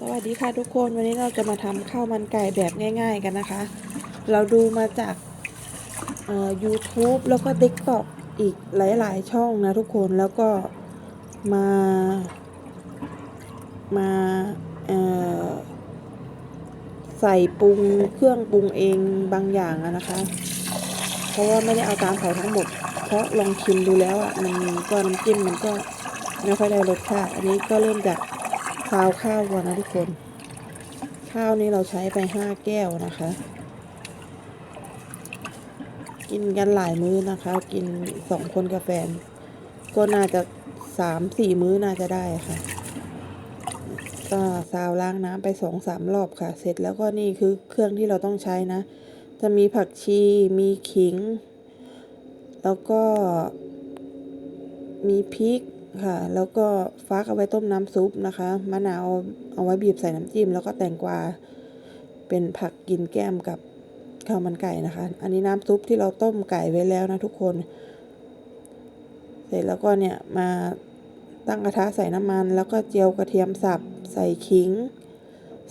สวัสดีค่ะทุกคนวันนี้เราจะมาทำข้าวมันไก่แบบง่าย ๆกันนะคะ เราดูมาจากเอ่อ YouTube แล้วก็ TikTok อีกหลาย ๆ ช่องนะทุกคนแล้วก็มามาเอ่อใส่ปรุงเครื่องปรุงเองบางอย่างนะคะ เพราะว่าไม่ได้เอาตามเขาทั้งหมด เพราะลองชิมดูแล้วอะมันก็น้ำจิ้มมันก็ไม่ค่อยได้รสชาติอันนี้ก็เริ่มจาก ซาวข้าวก่อนนะทุกคน ข้าวนี้เราใช้ไปห้าแก้วนะคะ กินกันหลายมื้อนะคะ กินสองคนกับแฟน ก็น่าจะสามสี่มื้อน่าจะได้ค่ะก็ซาวล้างน้ำไปสองสามรอบค่ะ เสร็จแล้วก็นี่คือเครื่องที่เราต้องใช้นะ จะมีผักชีมีขิง แล้วก็มีพริก ค่ะ แล้วก็ฟักเอาไว้ต้มน้ำซุปนะคะ มะนาวเอาไว้บีบใส่น้ำจิ้ม แล้วก็แตงกวา เป็นผักกินแก้มกับข้าวมันไก่นะคะ อันนี้น้ำซุปที่เราต้มไก่ไว้แล้วนะทุกคน เสร็จแล้วก็เนี่ยมาตั้งกระทะใส่น้ำมัน แล้วก็เจียวกระเทียมสับ ใส่ขิง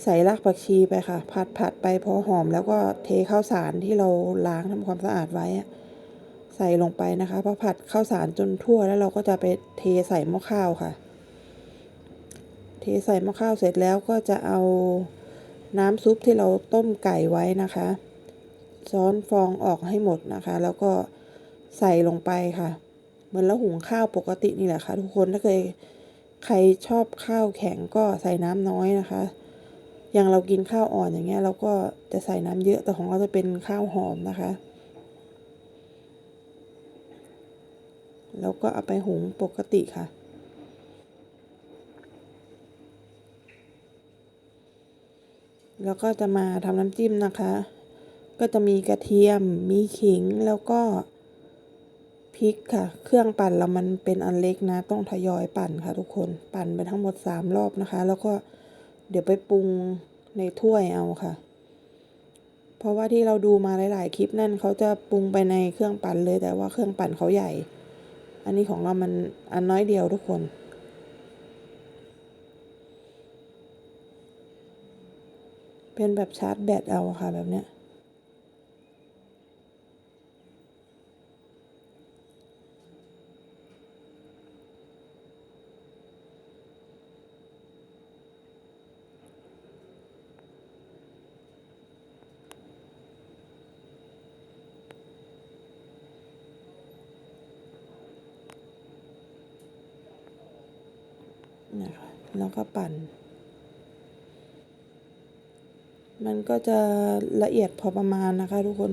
ใส่รากผักชีไปค่ะ ผัดผัดไปพอหอม แล้วก็เทข้าวสารที่เราล้างทำความสะอาดไว้อะ ใส่ลงไปนะคะพอผัดข้าวสารจนทั่วแล้วเราก็จะไปเทใส่หม้อข้าวค่ะ เทใส่หม้อข้าวเสร็จแล้วก็จะเอาน้ำซุปที่เราต้มไก่ไว้นะคะช้อนฟองออกให้หมดนะคะ แล้วก็ใส่ลงไปค่ะ เหมือนเราหุงข้าวปกตินี่แหละค่ะ ทุกคนถ้าเคยใครชอบข้าวแข็งก็ใส่น้ำน้อยนะคะ อย่างเรากินข้าวอ่อนอย่างเงี้ยเราก็จะใส่น้ำเยอะแต่ของเราจะเป็นข้าวหอมนะคะ แล้วก็เอาไปหุงปกติค่ะ แล้วก็จะมาทำน้ำจิ้มนะคะ ก็จะมีกระเทียม มีขิง แล้วก็พริกค่ะ เครื่องปั่นเรามันเป็นอันเล็กนะ ต้องทยอยปั่นค่ะทุกคน ปั่นไปทั้งหมดสามรอบนะคะ แล้วก็เดี๋ยวไปปรุงในถ้วยเอาค่ะ เพราะว่าที่เราดูมาหลาย ๆ คลิปนั่นเขาจะปรุงไปในเครื่องปั่นเลย แต่ว่าเครื่องปั่นเขาใหญ่ อันนี้ของเรามันอันน้อยเดียวทุกคน เป็นแบบชาร์จแบตเอาค่ะแบบเนี้ย นะคะแล้วก็ปั่น มันก็จะละเอียดพอประมาณนะคะทุกคน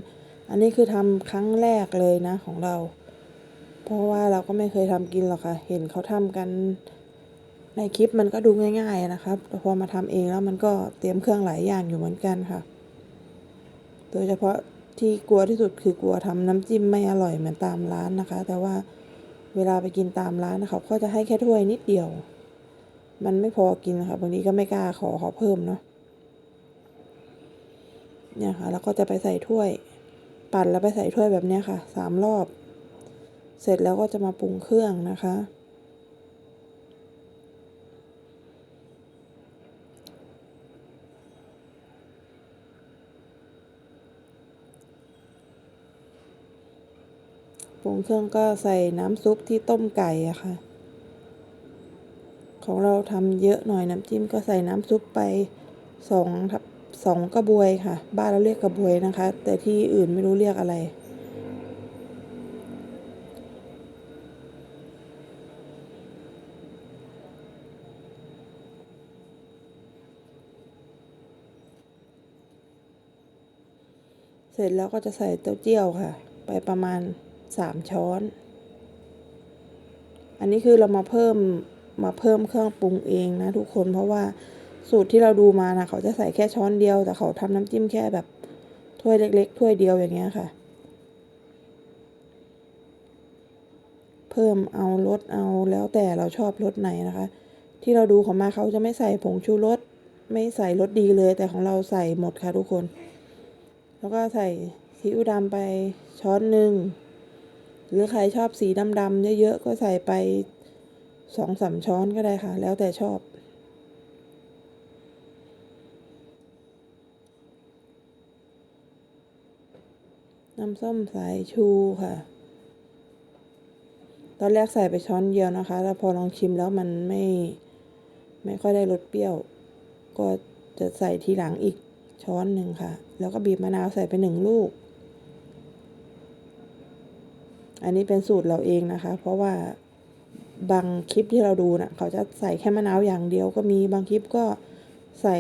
อันนี้คือทำครั้งแรกเลยนะของเรา เพราะว่าเราก็ไม่เคยทำกินหรอกค่ะ เห็นเขาทำกันในคลิปมันก็ดูง่ายๆนะครับ แต่พอมาทำเองแล้วมันก็เตรียมเครื่องหลายอย่างอยู่เหมือนกันค่ะ โดยเฉพาะที่กลัวที่สุดคือกลัวทำน้ำจิ้มไม่อร่อยเหมือนตามร้านนะคะ แต่ว่าเวลาไปกินตามร้านนะคะเขาจะให้แค่ถ้วยนิดเดียว มันไม่พอกินค่ะบางทีก็ไม่กล้าขอขอเพิ่มเนาะเนี่ยค่ะ แล้วก็จะไปใส่ถ้วย ปั่นแล้วไปใส่ถ้วยแบบเนี้ยค่ะสามรอบ เสร็จแล้วก็จะมาปรุงเครื่องนะคะ ปรุงเครื่องก็ใส่น้ำซุปที่ต้มไก่อะค่ะ ของเราทำเยอะหน่อยน้ำจิ้มก็ใส่น้ำซุปไปสองทับสองกระบวยค่ะ บ้านเราเรียกกระบวยนะคะ แต่ที่อื่นไม่รู้เรียกอะไร เสร็จแล้วก็จะใส่เต้าเจี้ยวค่ะ ไปประมาณสามช้อน อันนี้คือเรามาเพิ่ม มาเพิ่มเครื่องปรุงเองนะทุกคนเพราะว่าสูตรที่เราดูมานะเขาจะใส่แค่ช้อนเดียว แต่เขาทำน้ำจิ้มแค่แบบถ้วยเล็ก ๆ ถ้วยเดียวอย่างเงี้ยค่ะ เพิ่มเอารสเอาแล้วแต่เราชอบรสไหนนะคะ ที่เราดูของมาเขาจะไม่ใส่ผงชูรสไม่ใส่รสดีเลย แต่ของเราใส่หมดค่ะทุกคน แล้วก็ใส่ซีอิ๊วดำไปช้อนหนึ่งหรือใครชอบสีดำๆเยอะๆก็ใส่ไป สองสามช้อนก็ได้ค่ะ แล้วแต่ชอบ น้ำส้มสายชูค่ะ ตอนแรกใส่ไปช้อนเดียวนะคะ แล้วพอลองชิมแล้วมันไม่ ไม่ค่อยได้รสเปรี้ยว ก็จะใส่ทีหลังอีกช้อนหนึ่งค่ะ แล้วก็บีบมะนาวใส่ไปหนึ่งลูก อันนี้เป็นสูตรเราเองนะคะ เพราะว่า บางคลิปที่เราดูนะ่ะ เขาจะใส่แค่มะนาวอย่างเดียวก็มีบางคลิปก็ใส่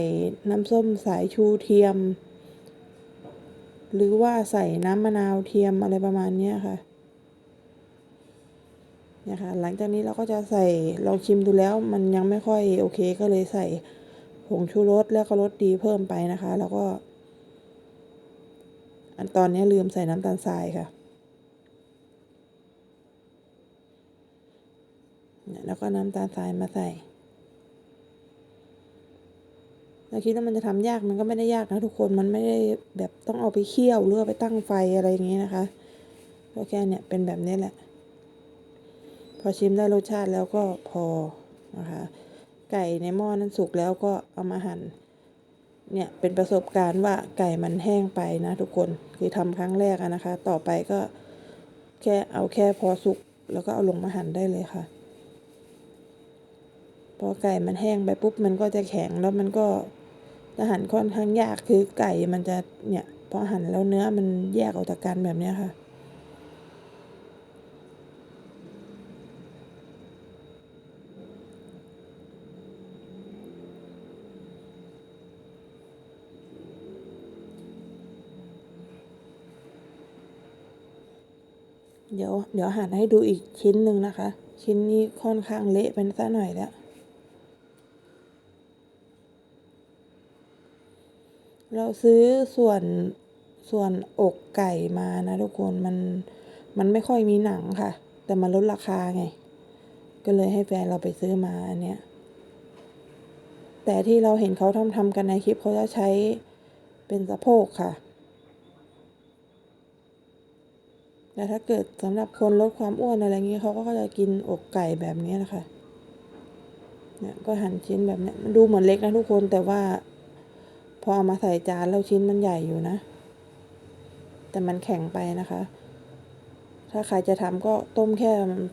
น้ำส้มสายชูเทียม หรือว่าใส่น้ำมะนาวเทียมอะไรประมาณนี้ค่ะนี่ยค่ะหลังจากนี้เราก็จะใส่ลองชิมดูแล้วมันยังไม่ค่อยโอเคก็เลยใส่ผงชูรสแล้วก็รสดีเพิ่มไปนะคะ แล้วก็ อันตอนนี้ลืมใส่น้ำตาลทรายค่ะ แล้วก็น้ำตาลทรายมาใส่เราคิดว่ามันจะทำยากมันก็ไม่ได้ยากนะทุกคนมันไม่ได้แบบต้องเอาไปเคี่ยวหรือเอาไปตั้งไฟอะไรอย่างนี้นะคะก็แค่เนี่ยเป็นแบบนี้แหละ พอชิมได้รสชาติแล้วก็พอนะคะ ไก่ในหม้อนั้นสุกแล้วก็เอามาหั่นเนี่ยเป็นประสบการณ์ว่าไก่มันแห้งไปนะทุกคนคือทำครั้งแรกนะคะ ต่อไปก็แค่เอาแค่พอสุกแล้วก็เอาลงมาหั่นได้เลยค่ะ พอไก่มันแห้งไปปุ๊บมันก็จะแข็งแล้วมันก็จะหั่นค่อนข้างยากคือไก่มันจะเนี่ยพอหั่นแล้วเนื้อมันแยกออกจากกันแบบนี้ค่ะเดี๋ยวเดี๋ยวหั่นให้ดูอีกชิ้นหนึ่งนะคะ ชิ้นนี้ค่อนข้างเละเป็นซะหน่อยแล้ว เราซื้อส่วนส่วนอกไก่มานะทุกคนมันมันไม่ค่อยมีหนังค่ะ แต่มันลดราคาไง ก็เลยให้แฟนเราไปซื้อมาอันเนี้ยแต่ที่เราเห็นเขาทำทำกันในคลิปเขาจะใช้เป็นสะโพกค่ะแต่ถ้าเกิดสำหรับคนลดความอ้วนอะไรเงี้ยเขาก็จะกินอกไก่แบบนี้นะคะเนี่ยก็หั่นชิ้นแบบนี้มันดูเหมือนเล็กนะทุกคนแต่ว่า พอเอามาใส่จานแล้วชิ้นมันใหญ่อยู่นะ แต่มันแข็งไปนะคะ ถ้าใครจะทำก็ต้มแค่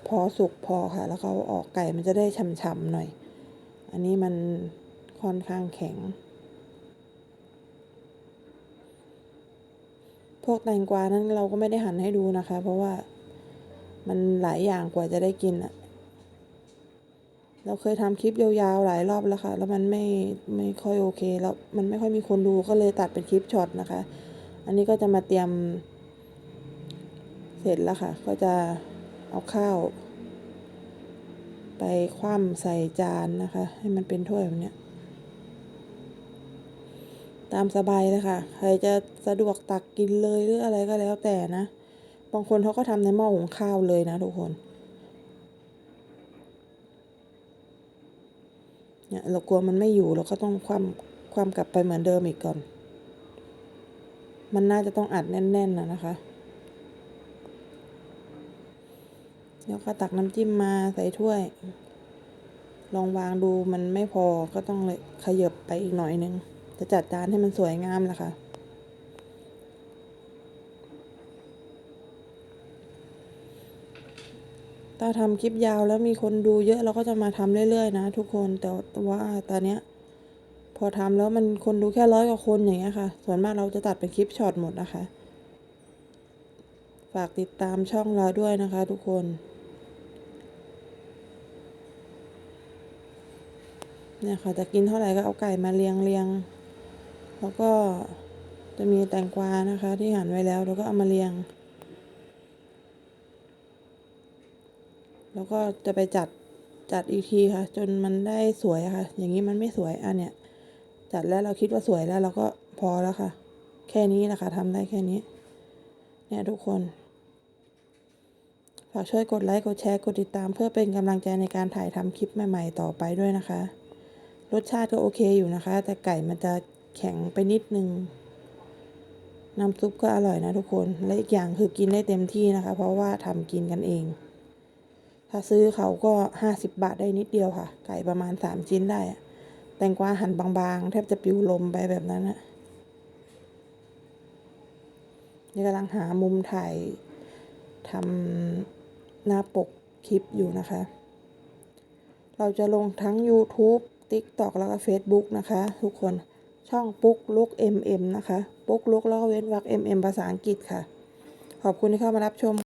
พอสุกพอค่ะ แล้วเขาออกไก่มันจะได้ฉ่ำๆหน่อย อันนี้มันค่อนข้างแข็ง พวกแตงกวานั้นเราก็ไม่ได้หั่นให้ดูนะคะ เพราะว่ามันหลายอย่างกว่าจะได้กินอะ เราเคยทำคลิปยาวๆหลายรอบแล้วค่ะ แล้วมันไม่ไม่ค่อยโอเค แล้วมันไม่ค่อยมีคนดูก็เลยตัดเป็นคลิปช็อตนะคะ อันนี้ก็จะมาเตรียม เสร็จแล้วค่ะ ก็จะเอาข้าว ไปคว่ำใส่จานนะคะ ให้มันเป็นถ้วยแบบนี้ตามสบายเลยค่ะ ใครจะสะดวกตักกินเลยหรืออะไรก็แล้วแต่นะ บางคนเขาก็ทำในหม้อหุงข้าวเลยนะทุกคน เนี่ยเรากลัวมันไม่อยู่เราก็ต้องความความกลับไปเหมือนเดิมอีกก่อน มันน่าจะต้องอัดแน่นๆนะนะคะเดี๋ยวก็ตักน้ำจิ้มมาใส่ถ้วย ลองวางดูมันไม่พอก็ต้องเลยขยับไปอีกหน่อยนึง จะจัดจานให้มันสวยงามละค่ะ ถ้าทำคลิปยาวแล้วมีคนดูเยอะเราก็จะมาทำเรื่อยๆนะทุกคนแต่ว่าตอนเนี้ยพอทำแล้วมันคนดูแค่ร้อยกว่าคนอย่างเงี้ยค่ะ ส่วนมากเราจะตัดเป็นคลิปช็อตหมดนะคะ ฝากติดตามช่องเราด้วยนะคะ ทุกคนเนี่ยค่ะจะกินเท่าไหร่ก็เอาไก่มาเรียงเรียงแล้วก็จะมีแตงกวานะคะ ที่หั่นไว้แล้ว แล้วก็เอามาเรียง แล้วก็จะไปจัดจัดอีกทีค่ะ จนมันได้สวยค่ะ อย่างนี้มันไม่สวยอันเนี้ยจัดแล้วเราคิดว่าสวยแล้วเราก็พอแล้วค่ะ แค่นี้นะค่ะทำได้แค่นี้ เนี่ยทุกคนฝากช่วยกดไลค์ กดแชร์ กดติดตาม เพื่อเป็นกำลังใจในการถ่ายทำคลิปใหม่ ๆ ต่อไปด้วยนะคะ รสชาติก็โอเคอยู่นะคะ แต่ไก่มันจะแข็งไปนิดนึง น้ำซุปก็อร่อยนะทุกคน และอีกอย่างคือกินได้เต็มที่นะคะ เพราะว่าทำกินกันเอง ถ้าซื้อเขาก็ห้าสิบบาทได้นิดเดียวค่ะ ไก่ประมาณสามชิ้นได้ แตงกวาหั่นบางๆ แทบจะปิวลมไปแบบนั้นนะนี่กำลังหามุมถ่ายทำหน้าปกคลิปอยู่นะคะ เราจะลงทั้ง YouTube TikTok แล้วก็ Facebook นะคะ ทุกคนช่องปุ๊กลุก MM นะคะ ปุ๊กลุกแล้วก็เว้นวรรค MM ภาษาอังกฤษค่ะ ขอบคุณที่เข้ามารับชม